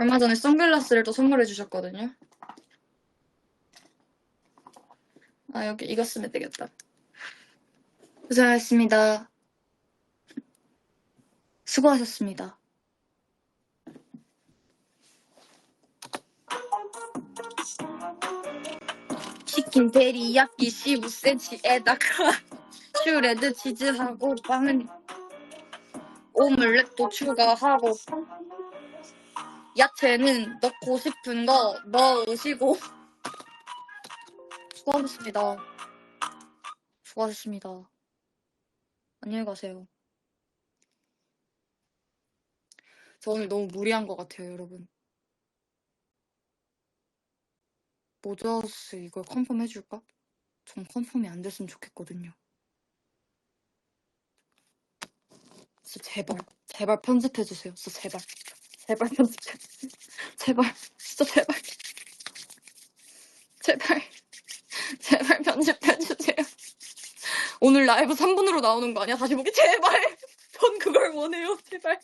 얼마 전에 선글라스를 또 선물해 주셨거든요. 아, 여기 이거 쓰면 되겠다. 고생하셨습니다. 수고하셨습니다. 치킨 데리야끼 15cm에다가 슈레드 치즈하고 빵은 오믈렛도 추가하고 야채는 넣고 싶은 거 넣으시고 수고하셨습니다. 수고하셨습니다. 안녕히 가세요. 저 오늘 너무 무리한 것 같아요, 여러분. 모자스 이걸 컨펌 해줄까? 전 컨펌이 안 됐으면 좋겠거든요. 진짜 제발, 제발 편집해주세요. 진짜 제발. 제발 편집해. 제발, 진짜 제발. 제발. 제발 편집해주세요. 오늘 라이브 3분으로 나오는 거 아니야? 다시 보기 제발. 전 그걸 원해요. 제발.